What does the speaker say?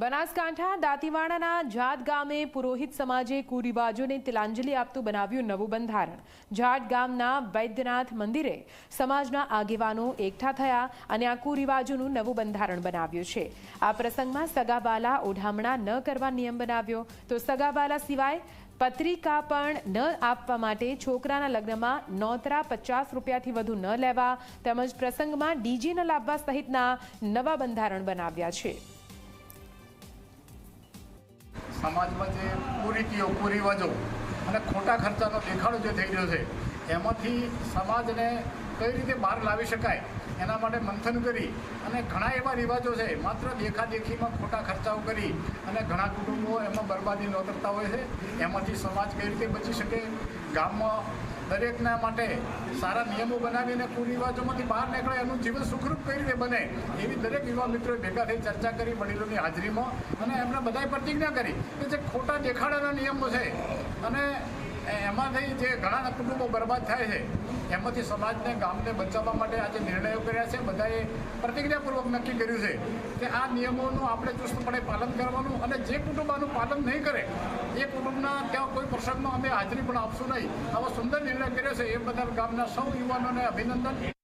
બનાસકાંઠા દાંતીવાડાના જાત ગામે પુરોહિત સમાજે કુરિવાજોને તિલાંજલિ આપતું બનાવ્યું નવું બંધારણ. જાટ ગામના વૈદ્યનાથ મંદિરે સમાજના આગેવાનો એકઠા થયા અને આ કુરિવાજોનું નવું બંધારણ બનાવ્યું છે. આ પ્રસંગમાં સગાબાલા ઓઢામણા ન કરવા નિયમ બનાવ્યો તો સગાબાલા સિવાય પત્રિકા પણ ન આપવા માટે છોકરાના લગ્નમાં નોતરા પચાસ રૂપિયાથી વધુ ન લેવા તેમજ પ્રસંગમાં ડીજે ન લાવવા સહિતના નવા બંધારણ બનાવ્યા છે. સમાજમાં જે કુરીતિઓ, કુરિવાજો અને ખોટા ખર્ચાનો દેખાડો જે થઈ રહ્યો છે, એમાંથી સમાજને કઈ રીતે બહાર લાવી શકાય, એના માટે મંથન કરી અને ઘણા એવા રિવાજો છે. માત્ર દેખાદેખીમાં ખોટા ખર્ચાઓ કરી અને ઘણા કુટુંબો એમાં બરબાદી નોતરતા હોય છે. એમાંથી સમાજ કઈ રીતે બચી શકે? ગામમાં દરેકના માટે સારા નિયમો બનાવીને કુરિવાજોમાંથી બહાર નીકળે એનું જીવન સુખરૂપ કઈ રીતે બને, એવી દરેક યુવા મિત્રોએ ભેગા થઈ ચર્ચા કરી, વડીલોની હાજરીમાં. અને એમણે બધાએ પ્રતિજ્ઞા કરી કે જે ખોટા દેખાડાના નિયમો છે અને એમાંથી જે ઘણા કુટુંબો બરબાદ થાય છે, એમાંથી સમાજને ગામને બચાવવા માટે આજે નિર્ણયો કર્યા છે. બધાએ પ્રતિજ્ઞાપૂર્વક નક્કી કર્યું છે કે આ નિયમોનું આપણે ચુસ્તપણે પાલન કરવાનું અને જે કુટુંબ આનું પાલન નહીં કરે એ કુટુંબના ત્યાં કોઈ પ્રસંગમાં અમે હાજરી પણ આપશું નહીં. આવો સુંદર નિર્ણય કર્યો છે એ બધા ગામના સૌ યુવાનોને અભિનંદન.